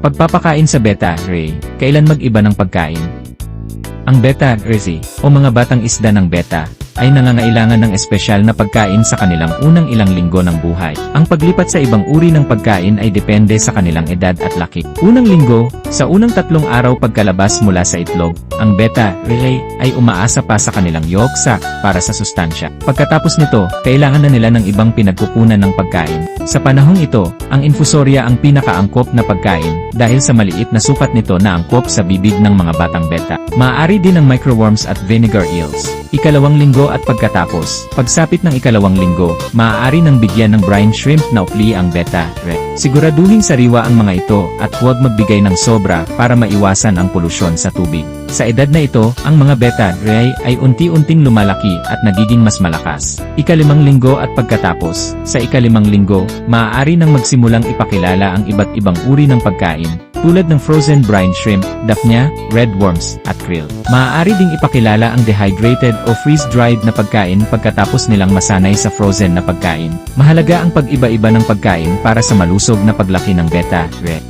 Pagpapakain sa beta ray, kailan mag-iba ng pagkain? Ang beta rays o mga batang isda ng beta ay nangangailangan ng espesyal na pagkain sa kanilang unang ilang linggo ng buhay. Ang paglipat sa ibang uri ng pagkain ay depende sa kanilang edad at laki. Unang linggo, sa unang tatlong araw pagkalabas mula sa itlog, ang beta relay ay umaasa pa sa kanilang yolk sac para sa sustansya. Pagkatapos nito, kailangan na nila ng ibang pinagkukunan ng pagkain. Sa panahong ito, ang infusoria ang pinakaangkop na pagkain dahil sa maliit na sukat nito na angkop sa bibig ng mga batang beta. Maaari din ang microworms at vinegar eels. Ikalawang linggo at pagkatapos, pagsapit ng ikalawang linggo, maaari nang bigyan ng brine shrimp na upli ang beta. Siguraduhin sariwa ang mga ito at huwag magbigay ng sobra para maiwasan ang polusyon sa tubig. Sa edad na ito, ang mga beta ray ay unti-unting lumalaki at nagiging mas malakas. Ikalimang linggo at pagkatapos, sa ikalimang linggo, maaari nang magsimulang ipakilala ang iba't ibang uri ng pagkain, tulad ng frozen brine shrimp, daphnia, red worms, at krill. Maaari ding ipakilala ang dehydrated o freeze-dried na pagkain pagkatapos nilang masanay sa frozen na pagkain. Mahalaga ang pag-iba-iba ng pagkain para sa malusog na paglaki ng beta red.